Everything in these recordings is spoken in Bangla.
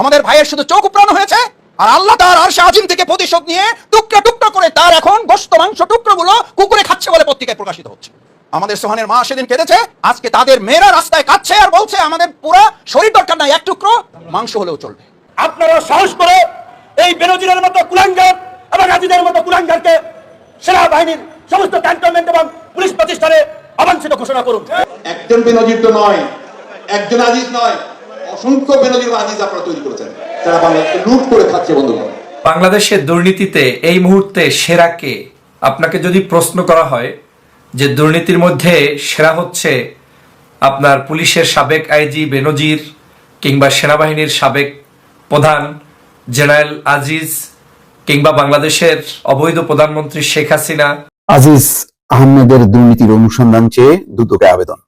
আমাদের ভাইয়ের শুধু চোখ উপড়ানো হয়েছে? আর আল্লাহ তার আর আজিম থেকে প্রতিশোধ নিয়ে টুকরা টুকরা করে তার এখন গোস্ত মাংস টুকরোগুলো কুকুরে খাচ্ছে বলে পত্রিকায় প্রকাশিত হচ্ছে। আমাদের সোহানের মা সেদিন কেঁদেছে আজকে তাদের মেয়েরা রাস্তায় কাচ্ছে আর বলছে আমাদের পুরো শরীর দরকার নাই এক টুকরো মাংস হলেও চলবে। আপনারা সাহস করে এই বেনজিরের মতো কুলাঙ্গার এবং আজিদের মতো কুলাঙ্গারকে সেনাবাহিনীর সমস্ত ক্যান্টনমেন্ট এবং পুলিশ প্রতিষ্ঠানে অবাঞ্ছিত ঘোষণা করুন। একজন বেনজির তো নয় একজন আজিজ নয় অসংখ্য বেনজির আজিজ আপনারা তৈরি করেছেন। যারা বাংলাদেশকে লুট করে খাচ্ছে বন্ধুগণ। বাংলাদেশের দুর্নীতিতে এই মুহূর্তে সেরা কে? আপনাকে যদি প্রশ্ন করা হয় যে দুর্নীতির মধ্যে সেরা হচ্ছে আপনার পুলিশের সাবেক আইজি বেনজির কিংবা সেনাবাহিনীর সাবেক প্রধান জেনারেল আজিজ কিংবা বাংলাদেশের অবৈধ প্রধানমন্ত্রী শেখ হাসিনা। আজিজ আহমেদের দুর্নীতির অনুসন্ধান চেয়ে দুদকে আবেদন।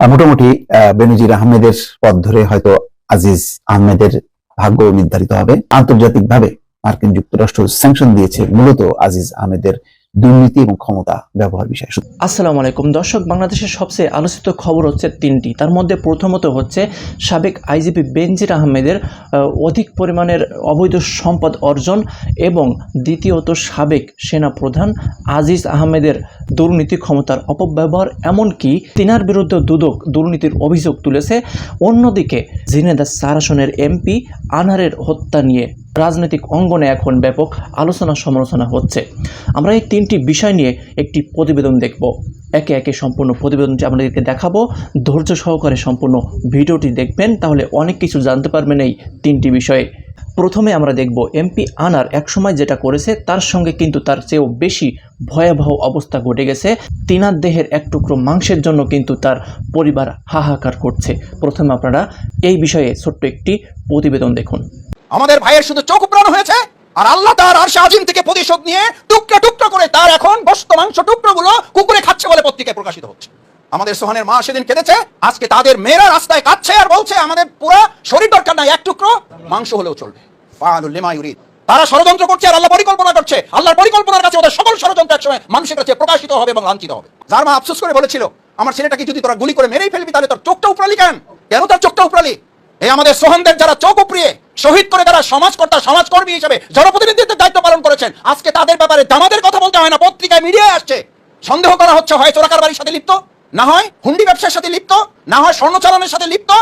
মোটামুটি বেনজির আহমেদের পথ ধরে হয়তো আজিজ আহমেদের ভাগ্য নির্ধারিত হবে। আন্তর্জাতিকভাবে মার্কিন যুক্তরাষ্ট্র স্যাংশন দিয়েছে, মূলত আজিজ আহমেদের দুর্নীতি এবং ক্ষমতা ব্যবহার বিষয়ে। আসসালামু আলাইকুম। দর্শক, বাংলাদেশের সবচেয়ে আলোচিত খবর হচ্ছে তিনটি। তার মধ্যে প্রথমত হচ্ছে সাবেক আইজিপি বেনজির আহমেদের অধিক পরিমাণের অবৈধ সম্পদ অর্জন এবং দ্বিতীয়ত সাবেক সেনা প্রধান আজিজ আহমেদের দুর্নীতি ক্ষমতার অপব্যবহার, এমনকি তিনার বিরুদ্ধে দুদক দুর্নীতির অভিযোগ তুলেছে। অন্যদিকে জিনেদা সারাসনের এমপি আনারের হত্যা নিয়ে রাজনৈতিক অঙ্গনে এখন ব্যাপক আলোচনা সমালোচনা হচ্ছে। আমরা এই তিনটি বিষয় নিয়ে একটি প্রতিবেদন দেখব। একে একে সম্পূর্ণ প্রতিবেদনটি আপনাদেরকে দেখাবো। ধৈর্য সহকারে সম্পূর্ণ ভিডিওটি দেখবেন, তাহলে অনেক কিছু জানতে পারবেন এই তিনটি বিষয়ে। প্রথমে আমরা দেখব এমপি আনার একসময় যেটা করেছে, তার সঙ্গে কিন্তু তার চেয়েও বেশি ভয়াবহ অবস্থা ঘটে গেছে। তিনার দেহের এক টুকরো মাংসের জন্য কিন্তু তার পরিবার হাহাকার করছে। প্রথমে আপনারা এই বিষয়ে ছোট্ট একটি প্রতিবেদন দেখুন। আমাদের ভাইয়ের শুধু চোখ উপড়ানো হয়েছে, আর আল্লাহ তার আর আজিম থেকে প্রতিশোধ নিয়ে টুকরা টুকরা করে তার এখন গোস্ত মাংস, টুকরোগুলো কুকুরে খাচ্ছে বলে পত্রিকায় প্রকাশিত হচ্ছে। আমাদের সোহানের মা সেদিন কেঁদেছে, আজকে তাদের মেয়েরা রাস্তায় কাচ্ছে আর বলছে, আমাদের পুরো শরীর দরকার নাই, এক টুকরো মাংস হলেও চলবে। তারা ষড়যন্ত্র করছে আর আল্লাহ পরিকল্পনা করছে। আল্লাহর পরিকল্পনার কাছে ওদের সকল ষড়যন্ত্র একসময় মানুষের কাছে প্রকাশিত হবে এবং লাঞ্ছিত হবে। যার মা আফসোস করে বলেছিল, আমার ছেলেটাকে যদি তোরা গুলি করে মেরেই ফেলবি, তাহলে তোর চোখটা উপরালি কেন? কেন তার চোখটা উপরালি এই আমাদের সোহানদের যারা চোখ উপড়িয়ে শহীদ করে যারা সমাজকর্তা, সমাজকর্মী হিসেবে জনপ্রতিনিধিত্বের দায়িত্ব পালন করেছেন। আজকে তাদের ব্যাপারে দামাদের কথা বলতে হয় না, পত্রিকায় মিডিয়ায় আসছে। সন্দেহ করা হচ্ছে, হয় চোরাকার বাড়ির সাথে লিপ্ত, না হয় হুন্ডি ব্যবসার সাথে লিপ্ত, না হয় স্বর্ণ চালানের সাথে লিপ্ত।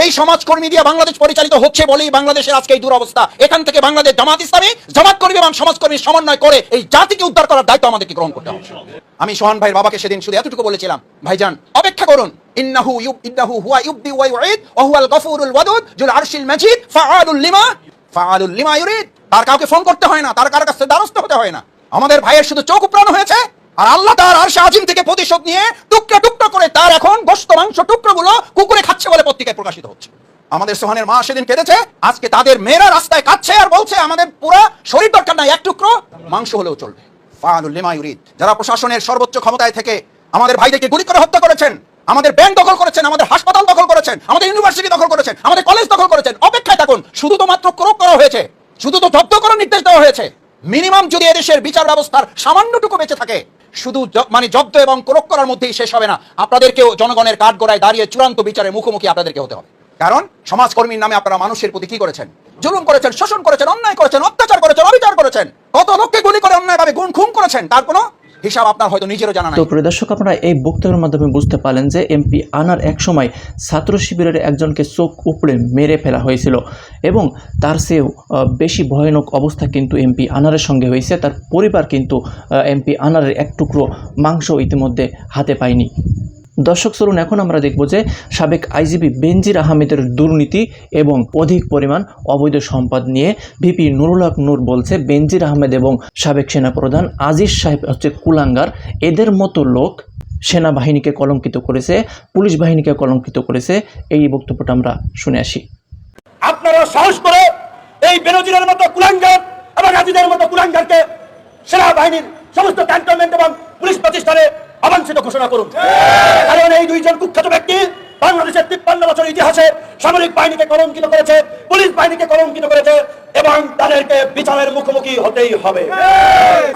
এই সমাজকর্মী দিয়ে বাংলাদেশ পরিচালিত হচ্ছে বলেই বাংলাদেশের আজকে এই দুরবস্থা। এখান থেকে বাংলাদেশ জামাত ইসলামী, জামাত কর্মী এবং সমাজকর্মীর সমন্বয় করে এই জাতিকে উদ্ধার করার দায়িত্ব আমাদেরকে গ্রহণ করতে হবে। আমি সোহান ভাইয়ের বাবাকে সেদিন শুধু এতটুকু বলেছিলাম, ভাইজান, অপেক্ষা করুন। ইন্নাহু ইউব ইন্নাহু হুয়া ইউবদি ওয়া ইউঈদ ওয়া হুয়াল গফুরুল ওয়াদুদ, জুল আরশিল মাজিদ, ফাআলুল লিমা ফাআলুল লিমা ইউরিদ। তার কাউকে ফোন করতে হয় না, তার কাছে হতে হয় না। আমাদের ভাইয়ের শুধু চোখ উপড়ানো হয়েছে, আর আল্লাহ তার আর আজিম থেকে প্রতিশোধ নিয়ে টুকরা টুকরা করে তার এখন গোস্ত মাংস টুকরোগুলো কুকুরে খাচ্ছে বলে পত্রিকায় প্রকাশিত হচ্ছে। আমাদের সোহানের মা সেদিন কেঁদেছে, আজকে তাদের মেয়েরা রাস্তায় কাচ্ছে আর বলছে, আমাদের পুরো শরীর দরকার নাই, এক টুকরো মাংস হলেও চলবে। লিমা ইউরিদ, যারা প্রশাসনের সর্বোচ্চ ক্ষমতায় থেকে আমাদের ভাইদেরকে গুলি করে হত্যা করেছেন। আমাদের ব্যাংক দখল করেছেন, আমাদের হাসপাতাল দখল করেছেন, আমাদের ইউনিভার্সিটি দখল করেছেন, আমাদের কলেজ দখল করেছেন। অপেক্ষায় থাকুন, শুধু তো মাত্র ক্রোক করা হয়েছে, শুধু তো জব্দ করার নির্দেশ দেওয়া হয়েছে। মিনিমাম যদি এদেশের বিচার ব্যবস্থার সামান্যটুকু বেঁচে থাকে, শুধু মানে জব্দ এবং ক্রোক করার মধ্যেই শেষ হবে না। আপনাদেরকেও জনগণের কাঠগড়ায় দাঁড়িয়ে চূড়ান্ত বিচারের মুখোমুখি আপনাদেরকে হতে হবে। কারণ সমাজকর্মীর নামে আপনারা মানুষের প্রতি কি করেছেন? জুলুম করেছেন, শোষণ করেছেন, অন্যায় করেছেন, অত্যাচার করেছেন, অবিচার করেছেন। কত লোককে গুলি করে অন্যায়ভাবে গুণ খুন করেছেন, তার কোনো হিসাব আপনার হয়তো নিজেরও জানা নাই। তো প্রিয় দর্শক, আপনারা এই বক্তব্যের মাধ্যমে বুঝতে পারলেন যে এমপি আনার একসময় ছাত্র শিবিরের একজনকে চোখ উপড়ে মেরে ফেলা হয়েছিল এবং তার চেয়েও বেশি ভয়ানক অবস্থা কিন্তু এমপি আনারের সঙ্গে হয়েছে। তার পরিবার কিন্তু এমপি আনারের এক টুকরো মাংস ইতিমধ্যে হাতে পায়নি। দর্শক চলুন, এখন আমরা দেখব যে সাবেক আইজিপি বেনজির আহমেদের দুর্নীতি এবং অধিক পরিমাণ অবৈধ সম্পদ নিয়ে ভিপি নুরুল হক নূর বলছে, বেনজির আহমেদ এবং সাবেক সেনাপ্রধান আজিজ সাহেব হচ্ছে কুলাঙ্গার। এদের মতো লোক সেনাবাহিনীকে কলঙ্কিত করেছে, পুলিশ বাহিনীকে কলঙ্কিত করেছে। এই বক্তব্যটা আমরা শুনে আসি। আপনারা সাহস করে এই বেনজিরের মতো কুলাঙ্গার এবং আজিদের মতো কুলাঙ্গারকে সেনাবাহিনীর সমস্ত ক্যান্টনমেন্ট এবং পুলিশ প্রতিষ্ঠানে অবাঞ্ছিত ঘোষণা করুন। কারণ এই দুইজন কুখ্যাত ব্যক্তি বাংলাদেশের তিপ্পান্ন বছর ইতিহাসে সামরিক বাহিনীকে কলঙ্কিত করেছে পুলিশ বাহিনীকে কলঙ্কিত করেছে এবং তাদেরকে বিচারের মুখোমুখি হতেই হবে।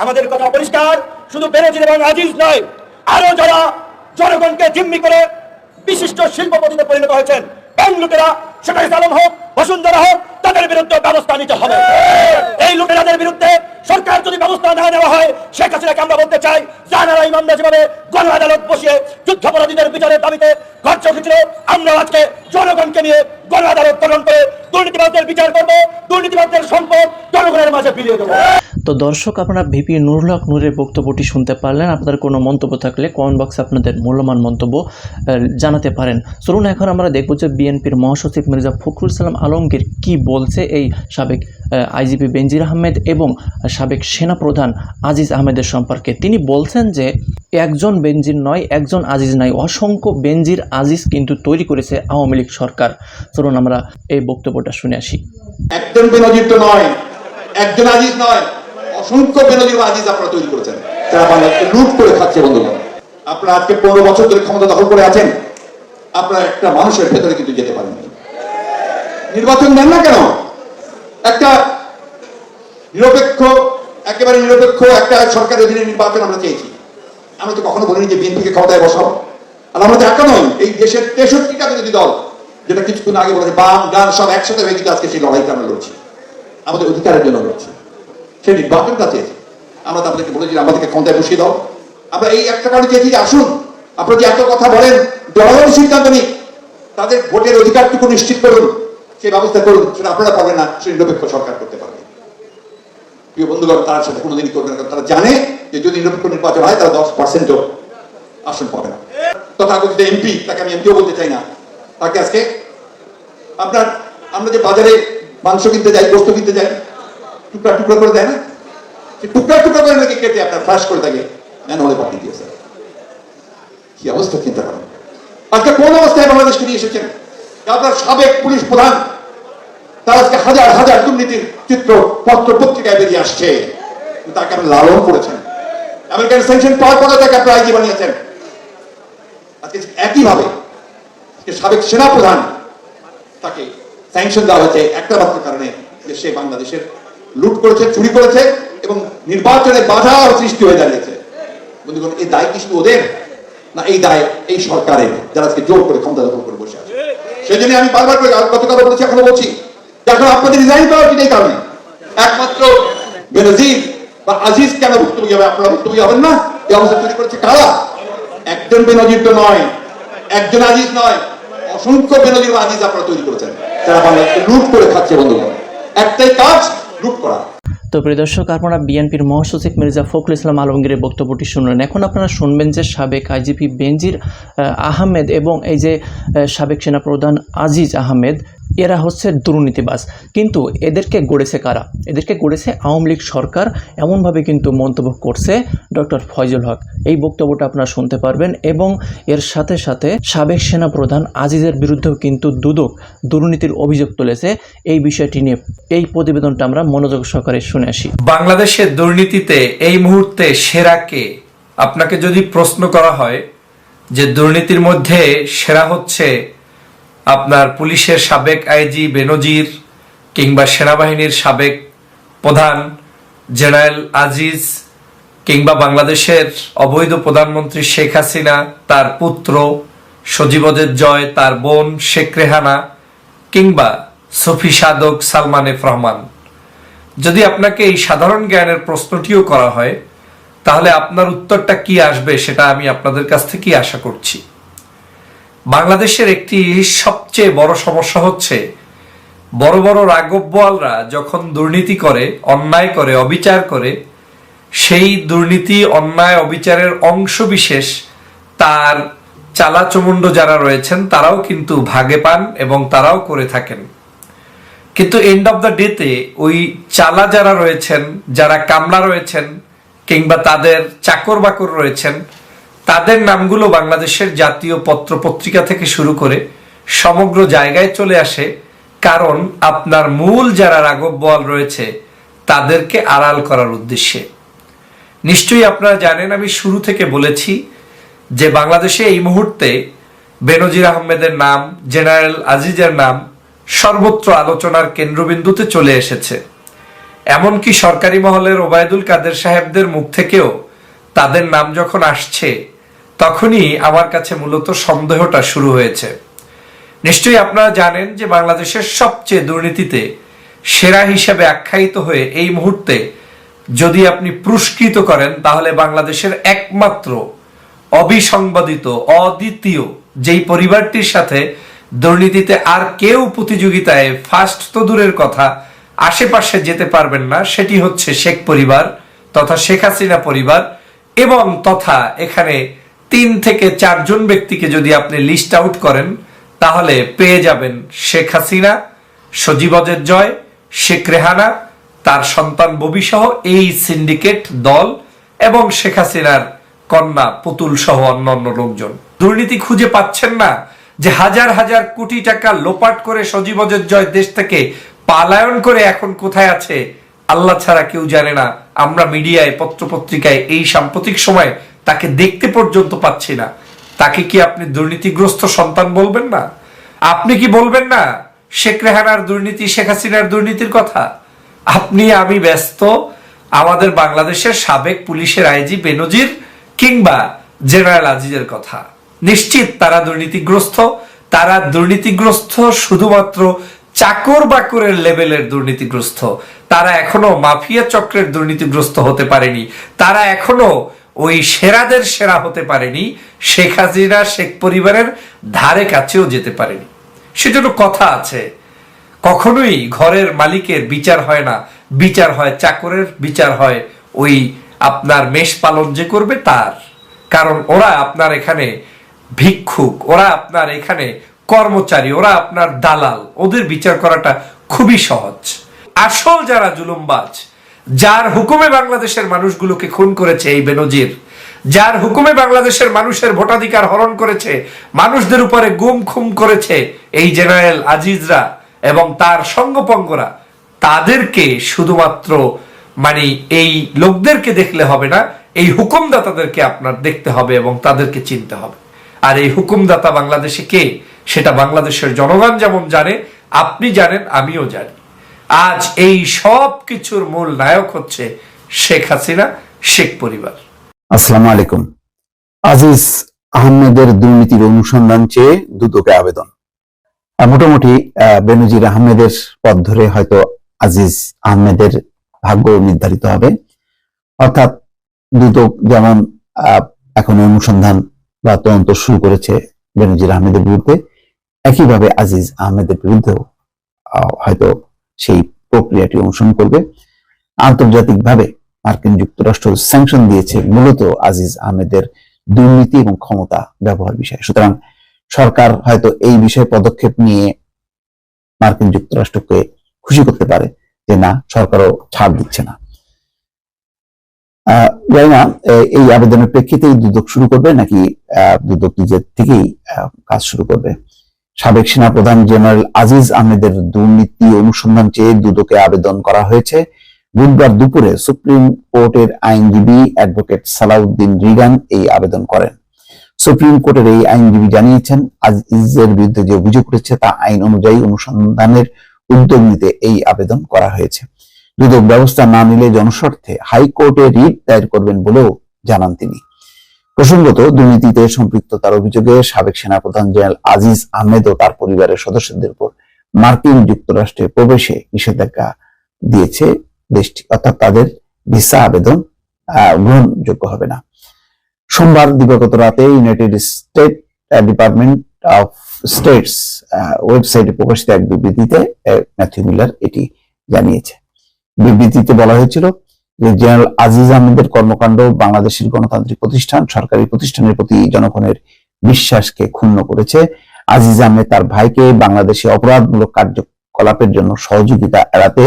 আমাদের কথা পরিষ্কার শুধু বেনজির এবং আজিজ নয় আরও যারা জনগণকে জিম্মি করে বিশিষ্ট শিল্পপতিতে পরিণত হয়েছেন ব্যাংক লুটেরা? সেটা আলম হোক বসুন্ধরা হোক তাদের বিরুদ্ধে ব্যবস্থা নিতে হবে। এই লুটেরাদের বিরুদ্ধে সরকার যদি ব্যবস্থা না নেওয়া হয়, শেখ হাসিনাকে আমরা বলতে চাই জানারা ইমামরা যেভাবে গণ আদালত বসিয়ে যুদ্ধাপরাধীদের বিচারের দাবিতে ঘর চোখেছিল আমরা আজকে জনগণকে নিয়ে গণ আদালত গঠন করে দুর্নীতিবাদদের বিচার করব দুর্নীতিবাদদের সম্পদ জনগণের মাঝে বিলিয়ে দেবো। তো দর্শক, আপনারা ভিপি নুরুল নূরের বক্তব্যটি শুনতে পারলেন। আপনাদের কোনো মন্তব্য থাকলে কমেন্ট বক্সে আপনাদের মূল্যবান মন্তব্য জানাতে পারেন। চলুন এখন আমরা দেখব যে বিএনপির মহাসচিব মির্জা ফখরুল সালাম আলমগীর কি বলছে এই সাবেক আইজিপি বেনজির আহমেদ এবং সাবেক সেনাপ্রধান আজিজ আহমেদের সম্পর্কে। তিনি বলছেন যে, একজন বেনজির নয়, একজন আজিজ নয় অসংখ্য বেনজির আজিজ কিন্তু তৈরি করেছে আওয়ামী লীগ সরকার। চলুন আমরা এই বক্তব্যটা শুনে আসি। একজন বেনজির তো নয়, একজন আজিজ নয়, অসংখ্য বেনজির আজিজ আপনারা তৈরি করেছেন। তারা বাংলাদেশকে লুট করে খাচ্ছে, বন্ধুগণ, আপনারা আজকে পনেরো বছর ধরে ক্ষমতা দখল করে আছেন, আপনারা একটা মানুষের ভেতরে কিন্তু যেতে পারেননি। নির্বাচন দেন না কেন? একটা নিরপেক্ষ, একেবারে নিরপেক্ষ একটা সরকারের অধীনে নির্বাচন আমরা চেয়েছি। আমরা তো কখনো বলিনি যে বিএনপিকে ক্ষমতায় বসাও। আর আমরা তো একা নই, এই দেশের তেষট্টিটা বিরোধী দল, যেটা কিছুক্ষণ আগে বলেছে, বাম, ডান, সব একসাথে হয়ে কিন্তু আজকে সেই লড়াইটা আমরা লড়ছি। আমাদের অধিকারের জন্য লড়ছি। সেই নির্বাচনটা চেয়েছি। আমরা তো আপনাদেরকে বলেছি আমাদেরকে ক্ষমতায় বসিয়ে দাও। আমরা এই একটা কারণে চেয়েছি যে আসুন, আপনারা যে এত কথা বলেন জনগণ সিদ্ধান্ত নিক। তাদের ভোটের অধিকারটুকু নিশ্চিত করুন। সেই ব্যবস্থা করুন, সেটা আপনারা পারবেন না সে নিরপেক্ষ সরকার করতে পারবে। প্রিয় বন্ধুগণ, তার সাথে কোনোদিনই করবে না তারা জানে যে যদি নিরপেক্ষ নির্বাচন হয়, তারা দশ পার্সেন্টও আসন পাবে না। তথাকথিত এমপি, তাকে আমি এমপিও বলতে চাই না। তাকে আজকে আপনার, আমরা যে বাজারে মাংস কিনতে যাই গোস্ত কিনতে যাই, টুকরা টুকরা করে দেয় না? টুকরা টুকরা করে নাকি কেটে আপনার ফ্রাশ করে থাকে? নেন হলে পাঠিয়ে দিয়েছে। কি অবস্থা, চিন্তা করেন আজকে কোন অবস্থায় বাংলাদেশকে নিয়ে এসেছেন? আপনার সাবেক পুলিশ প্রধান তার আজকে হাজার হাজার দুর্নীতির চিত্র পত্র পত্রিকায় বেরিয়ে আসছে। তাকে আপনি লালন করেছেন। আমেরিকান স্যাংশন পাওয়ার পরে তাকে আপনি আইজি বানিয়েছেন। আজকে একইভাবে সাবেক সেনাপ্রধান তাকে স্যাংশন দেওয়া হয়েছে একটা মাত্র কারণে যে সে বাংলাদেশের লুট করেছে, চুরি করেছে এবং নির্বাচনে বাধা সৃষ্টি হয়ে দাঁড়িয়েছে। বন্ধুগণ, এই দায় কি ওদের? না, এই দায় এই সরকারের, যারা আজকে জোর করে ক্ষমতা দখল করে বসে আছে। সেই জন্য আমি বারবার করে গতকাল বলেছি এখনও বলছি এখন আপনাদের রিজাইন করা উচিত এই কারণে একমাত্র বেনজির বা আজিজ কেন ভুক্তভোগী হবে? আপনারা ভুক্তভোগী হবেন না। এই অবস্থা তৈরি করেছে কারা? একজন বেনজির তো নয় একজন আজিজ নয়। অসংখ্য বেনজির বা আজিজ আপনারা তৈরি করেছেন। যারা বাংলাদেশকে লুট করে খাচ্ছে বন্ধুগণ একটাই কাজ লুট করা। তো প্রিয় দর্শক আপনারা বিএনপির মহাসচিব মির্জা ফখরুল ইসলাম আলমগীরের বক্তব্যটি শুনলেন। এখন আপনারা শুনবেন যে সাবেক আইজিপি বেনজির আহ, আহমেদ এবং এই যে সাবেক সেনাপ্রধান আজিজ আহমেদ এরা হচ্ছে দুর্নীতিবাজ। কিন্তু এদেরকে গড়েছে কারা? এদেরকে গড়েছে আওয়ামী লীগ সরকার, এমনভাবে কিন্তু মন্তব্য করছে ডক্টর ফয়জুল হক। এই বক্তব্যটা আপনারা শুনতে পারবেন এবং এর সাথে সাথে সাবেক সেনাপ্রধান আজিজের বিরুদ্ধেও কিন্তু দুদক দুর্নীতির অভিযোগ তুলেছে। এই বিষয়টি নিয়ে এই প্রতিবেদনটা আমরা মনোযোগ সহকারে শুনে আসি। বাংলাদেশের দুর্নীতিতে এই মুহূর্তে সেরাকে আপনাকে যদি প্রশ্ন করা হয় যে দুর্নীতির মধ্যে সেরা হচ্ছে আপনার পুলিশের সাবেক আইজি বেনজির কিংবা সেনাবাহিনীর সাবেক প্রধান জেনারেল আজিজ কিংবা বাংলাদেশের অবৈধ প্রধানমন্ত্রী শেখ হাসিনা, তার পুত্র সজীবদের জয়, তার বোন শেখ রেহানা কিংবা সফি সাদক সালমান এফ রহমান। যদি আপনাকে এই সাধারণ জ্ঞানের প্রশ্নটিও করা হয়, তাহলে আপনার উত্তরটা কি আসবে সেটা আমি আপনাদের কাছ থেকেই আশা করছি। বাংলাদেশের একটি সবচেয়ে বড় সমস্যা হচ্ছে, বড় বড় রাঘব বোয়ালরা যখন দুর্নীতি করে, অন্যায় করে, অবিচার করে, সেই দুর্নীতি, অন্যায়, অবিচারের অংশ বিশেষ তার চালাচমুণ্ড যারা রয়েছেন, তারাও কিন্তু ভাগে পান এবং তারাও করে থাকেন। কিন্তু এন্ড অফ দ্য ডেতে ওই চালা যারা রয়েছেন, যারা কামলা রয়েছেন, কিংবা তাদের চাকর বাকর রয়েছেন তাদের নামগুলো বাংলাদেশের জাতীয় পত্র পত্রিকা থেকে শুরু করে সমগ্র জায়গায় চলে আসে, কারণ আপনার মূল যারা রাঘব বল রয়েছে, তাদেরকে আড়াল করার উদ্দেশ্যে। নিশ্চয়ই আপনারা জানেন, আমি শুরু থেকে বলেছি যে বাংলাদেশে এই মুহূর্তে বেনজির আহমেদের নাম, জেনারেল আজিজের নাম সর্বত্র আলোচনার কেন্দ্রবিন্দুতে চলে এসেছে। এমনকি সরকারি মহলের ওবায়দুল কাদের সাহেবদের মুখ থেকেও তাদের নাম যখন আসছে তখনই আমার কাছে মূলত সন্দেহটা শুরু হয়েছে। নিশ্চয়ই আপনারা জানেন যে বাংলাদেশের সবচেয়ে দুর্নীতিতে সেরা হিসেবে আখ্যায়িত হয়ে এই মুহূর্তে যদি আপনি পুরস্কৃত করেন, তাহলে বাংলাদেশের একমাত্র অবিসংবাদিত, অদ্বিতীয় যেই পরিবারটির সাথে দুর্নীতিতে আর কেউ প্রতিযোগিতায় ফার্স্ট তো দূরের কথা, আশেপাশে যেতে পারবেন না, সেটি হচ্ছে শেখ পরিবার তথা শেখ হাসিনা পরিবার এবং তথা এখানে তিন থেকে চারজন ব্যক্তিকে যদি আপনি লিস্ট আউট করেন, তাহলে পেয়ে যাবেন শেখ হাসিনা সজীবদের জয়, শেখ রেহানা, তার সন্তান ববি সহ এই সিন্ডিকেট দল এবং শেখ হাসিনার কন্যা পুতুল সহ অন্যান্য লোকজন। দুর্নীতি খুঁজে পাচ্ছেন না যে হাজার হাজার কোটি টাকা লোপাট করে সজীবদের জয় দেশ থেকে পালায়ন করে এখন কোথায় আছে, আল্লাহ ছাড়া কেউ জানে না। আমরা মিডিয়ায়, পত্রপত্রিকায় এই সাম্প্রতিক সময় তাকে দেখতে পর্যন্ত পাচ্ছি না। তাকে কি আপনি দুর্নীতিগ্রস্ত সন্তান বলবেন না? আপনি কি বলবেন না, শেখ রেহানার দুর্নীতি, শেখ হাসিনার দুর্নীতির কথা? আপনি, আমি ব্যস্ত, আমাদের বাংলাদেশের সাবেক পুলিশের আইজি বেনজির কিংবা জেনারেল আজিজের কথা। নিশ্চিত তারা দুর্নীতিগ্রস্ত তারা দুর্নীতিগ্রস্ত শুধুমাত্র চাকর বাকরের লেভেলের দুর্নীতিগ্রস্ত। তারা এখনও মাফিয়া চক্রের দুর্নীতিগ্রস্ত হতে পারেনি। তারা এখনও ওই সেরাদের সেরা হতে পারেনি, শেখ হাসিনা, শেখ পরিবারের ধারে কাছেও যেতে পারেনি। সেজন্য কথা আছে, কখনোই ঘরের মালিকের বিচার হয় না। বিচার হয় চাকরের, বিচার হয় ওই আপনার মেষ পালন যে করবে তার। কারণ ওরা আপনার এখানে ভিক্ষুক, ওরা আপনার এখানে কর্মচারী, ওরা আপনার দালাল। ওদের বিচার করাটা খুবই সহজ। আসল যারা জুলুমবাজ যার হুকুমে বাংলাদেশের মানুষগুলোকে খুন করেছে এই বেনজির, যার হুকুমে বাংলাদেশের মানুষের ভোটাধিকার হরণ করেছে, মানুষদের উপরে গুম খুম করেছে এই জেনারেল আজিজরা এবং তার সঙ্গপঙ্গরা, তাদেরকে শুধুমাত্র মানে এই লোকদেরকে দেখলে হবে না, এই হুকুমদাতাদেরকে আপনার দেখতে হবে এবং তাদেরকে চিনতে হবে। আর এই হুকুমদাতা বাংলাদেশে কে? সেটা বাংলাদেশের জনগণ যেমন জানে, আপনি জানেন, আমিও জানি। আজ এই সব কিছুর মূল নায়ক হচ্ছে শেখ হাসিনা, শেখ পরিবার। আসসালামু আলাইকুম। আজিজ আহমেদের দুর্নীতির অনুসন্ধান চেয়ে দুদকে আবেদন। মোটামুটি বেনজির আহমেদের পথ ধরে হয়তো আজিজ আহমেদের ভাগ্য নির্ধারিত হবে। অর্থাৎ দুদক যেমন এখন অনুসন্ধান বা তদন্ত শুরু করেছে বেনজির আহমেদের বিরুদ্ধে, একইভাবে আজিজ আহমেদের বিরুদ্ধেও হয়তো সেই প্রক্রিয়াটি অনুসরণ করবে। আন্তর্জাতিকভাবে মার্কিন যুক্তরাষ্ট্র স্যাংশন দিয়েছে মূলত আজিজ আহমেদের দুর্নীতি এবং ক্ষমতা ব্যবহার বিষয়ে। সুতরাং সরকার হয়তো এই বিষয়ে পদক্ষেপ নিয়ে মার্কিন যুক্তরাষ্ট্রকে খুশি করতে পারে যে না সরকারও ছাড় দিচ্ছে না। আহ, জানি না এই আবেদনের প্রেক্ষিতেই দুদক শুরু করবে নাকি দুদক নিজের থেকেই কাজ শুরু করবে? সাবেক সেনাপ্রধান জেনারেল আজিজ আহমেদের দুর্নীতি অনুসন্ধান চেয়ে দুদকে আবেদন করা হয়েছে। বুধবার দুপুরে সুপ্রিম কোর্টের আইনজীবী অ্যাডভোকেট সালাউদ্দিন রিগান এই আবেদন করেন। সুপ্রিম কোর্টের এই আইনজীবী জানিয়েছেন, আজিজের বিরুদ্ধে যে অভিযোগ উঠেছে তা আইন অনুযায়ী অনুসন্ধানের উদ্যোগ নিতে এই আবেদন করা হয়েছে। দুদক ব্যবস্থা না নিলে জনস্বার্থে হাইকোর্টে রিট দায়ের করবেন বলেও জানান তিনি। প্রসঙ্গত, দুর্নীতিতে সম্পৃক্ততার অভিযোগে সাবেক সেনাপ্রধান জেনারেল আজিজ আহমেদ ও তার পরিবারের সদস্যদের উপর মার্কিন যুক্তরাষ্ট্রে প্রবেশে নিষেধাজ্ঞা দিয়েছে দেশটি। অর্থাৎ তাদের ভিসা আবেদন গ্রহণযোগ্য হবে না। সোমবার দিবাগত রাতে united state department of states ওয়েবসাইটে প্রকাশিত এক বিবৃতিতে ম্যাথিউ মিলার এটি জানিয়েছে। বিবৃতিতে বলা হয়েছিল জেনারেল আজিজ আহমেদের কর্মকাণ্ড বাংলাদেশের গণতান্ত্রিক প্রতিষ্ঠান, সরকারি প্রতিষ্ঠানের প্রতি জনগণের বিশ্বাসকে ক্ষুণ্ণ করেছে। আজিজ আহমেদ তার ভাইকে বাংলাদেশে অপরাধমূলক কার্যকলাপের জন্য সহযোগিতা এড়াতে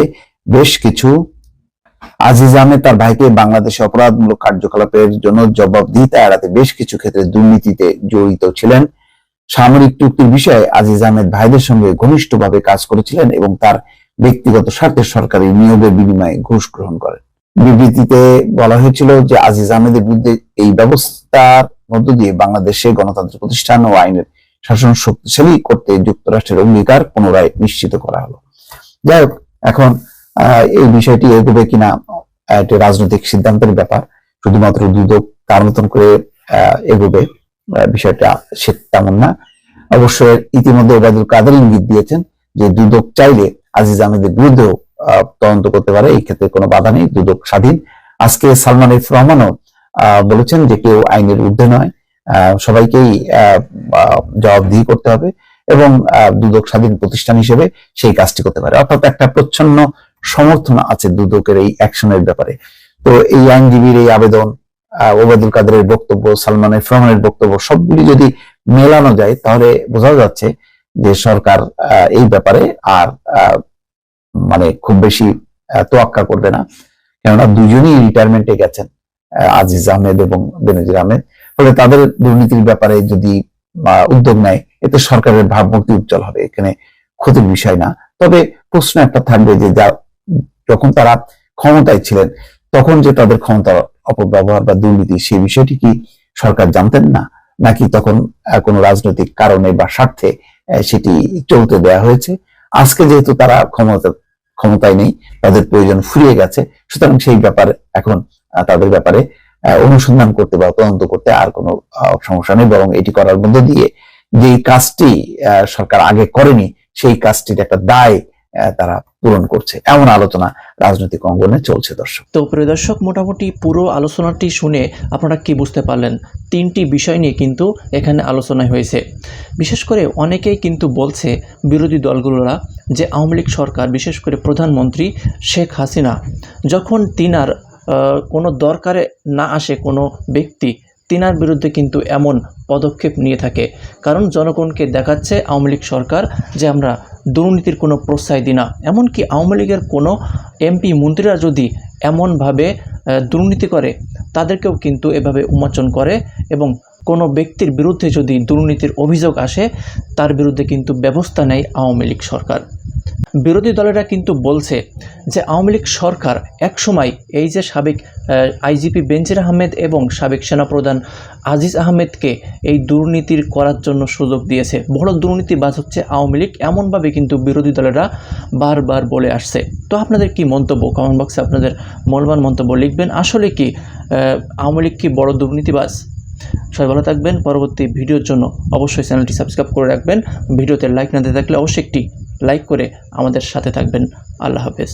বেশ কিছু আজিজ আহমেদ তার ভাইকে বাংলাদেশে অপরাধমূলক কার্যকলাপের জন্য জবাবদিহিতা এড়াতে বেশ কিছু ক্ষেত্রে দুর্নীতিতে জড়িত ছিলেন। সামরিক চুক্তির বিষয়ে আজিজ আহমেদ ভাইদের সঙ্গে ঘনিষ্ঠভাবে কাজ করেছিলেন এবং তার ব্যক্তিগত স্বার্থে সরকারি নিয়োগের বিনিময়ে ঘুষ গ্রহণ করেন। বিবৃতিতে বলা হয়েছিল যে আজিজ আহমেদের বিরুদ্ধে এই ব্যবস্থার মধ্য দিয়ে বাংলাদেশে গণতান্ত্রিক প্রতিষ্ঠান ও আইনের শাসন শক্তিশালী করতে যুক্তরাষ্ট্রের অঙ্গীকার পুনরায় নিশ্চিত করা হলো। যাই হোক, এখন এই বিষয়টি এগোবে কিনা এটি রাজনৈতিক সিদ্ধান্তের ব্যাপার। শুধুমাত্র দুদক তার মতন করে এগোবে বিষয়টা সে তেমন না। অবশ্য ইতিমধ্যে ওবায়দুল কাদের ইঙ্গিত দিয়েছেন যে দুদক চাইলে আজিজ আহমেদের বিরুদ্ধেও তদন্ত করতে পারে, এই ক্ষেত্রে কোনো বাধা নেই, দুদক স্বাধীন। আজকে সালমান এফ রহমানও বলেছেন যে কেউ আইনের ঊর্ধ্বে নয়। সবাইকেই জবাবদিহি করতে হবে এবং দুদক স্বাধীন প্রতিষ্ঠান হিসেবে সেই কাজটি করতে পারে। অর্থাৎ একটা প্রচ্ছন্ন সমর্থন আছে দুদকের এই অ্যাকশনের ব্যাপারে। তো এই আইনজীবীর এই আবেদন ওবায়দুল কাদেরের বক্তব্য, সালমান এফ রহমানের বক্তব্য, সবগুলি যদি মেলানো যায়, তাহলে বোঝা যাচ্ছে যে সরকার এই ব্যাপারে আর মানে খুব বেশি তোয়াক্কা করবে না। কেননা দুজনই রিটায়ারমেন্টে গেছেন আজিজ আহমেদ এবং বেনজির আহমেদ। ফলে তাদের দুর্নীতির ব্যাপারে যদি উদ্যোগ নেয়, এতে সরকারের ভাবমূর্তি উজ্জ্বল হবে, এখানে ক্ষতির বিষয় না। তবে প্রশ্ন একটা থাকবে যে যা, যখন তারা ক্ষমতায় ছিলেন, তখন যে তাদের ক্ষমতার অপব্যবহার বা দুর্নীতি সেই বিষয়টি কি সরকার জানতেন না? নাকি তখন কোনো রাজনৈতিক কারণে বা স্বার্থে সেটি চলতে দেয়া হয়েছে? আজকে যেহেতু তারা ক্ষমতা ক্ষমতায় নেই, তাদের প্রয়োজন ফুরিয়ে গেছে। সুতরাং সেই ব্যাপার এখন তাদের ব্যাপারে অনুসন্ধান করতে বা তদন্ত করতে আর কোনো সমস্যা নেই, বরং এটি করার মধ্যে দিয়ে যে কাজটি সরকার আগে করেনি, সেই কাজটির একটা দায় তারা পূরণ করছে। এমন আলোচনা রাজনৈতিক অঙ্গনে চলছে, দর্শক। তো প্রিয় দর্শক, মোটামুটি পুরো আলোচনাটি শুনে আপনারা কি বুঝতে পারলেন? তিনটি বিষয় নিয়ে কিন্তু এখানে আলোচনা হয়েছে। বিশেষ করে অনেকেই কিন্তু বলছে বিরোধী দলগুলোরা যে আওয়ামী লীগ সরকার, বিশেষ করে প্রধানমন্ত্রী শেখ হাসিনা, যখন তিনার কোনো দরকারে না আসে কোনো ব্যক্তি তিনার বিরুদ্ধে কিন্তু এমন পদক্ষেপ নিয়ে থাকে। কারণ জনগণকে দেখাচ্ছে আওয়ামী লীগ সরকার যে আমরা দুর্নীতির কোনো প্রশ্রয় দিই না। এমনকি আওয়ামী লীগের কোনো এমপি মন্ত্রীরা যদি এমনভাবে দুর্নীতি করে, তাদেরকেও কিন্তু এভাবে উন্মোচন করে এবং কোনো ব্যক্তির বিরুদ্ধে যদি দুর্নীতির অভিযোগ আসে, তার বিরুদ্ধে কিন্তু ব্যবস্থা নেয় আওয়ামী লীগ সরকার। বিরোধী দলেরা কিন্তু বলছে যে আওয়ামী লীগ সরকার একসময় এই যে সাবেক আইজিপি বেনজির আহমেদ এবং সাবেক সেনাপ্রধান আজিজ আহমেদকে এই দুর্নীতির করার জন্য সুযোগ দিয়েছে। বড় দুর্নীতিবাজ হচ্ছে আওয়ামী লীগ, এমনভাবে কিন্তু বিরোধী দলেরা বারবার বলে আসছে। তো আপনাদের কি মন্তব্য? কমেন্ট বক্সে আপনাদের মূল্যবান মন্তব্য লিখবেন। আসলে কি আওয়ামী লীগ কি বড় দুর্নীতিবাজ? সবাই ভালো থাকবেন। পরবর্তী ভিডিওর জন্য অবশ্যই চ্যানেলটি সাবস্ক্রাইব করে রাখবেন। ভিডিওতে লাইক না দিয়ে থাকলে অবশ্যই একটি লাইক করে আমাদের সাথে থাকবেন। আল্লাহ হাফেজ।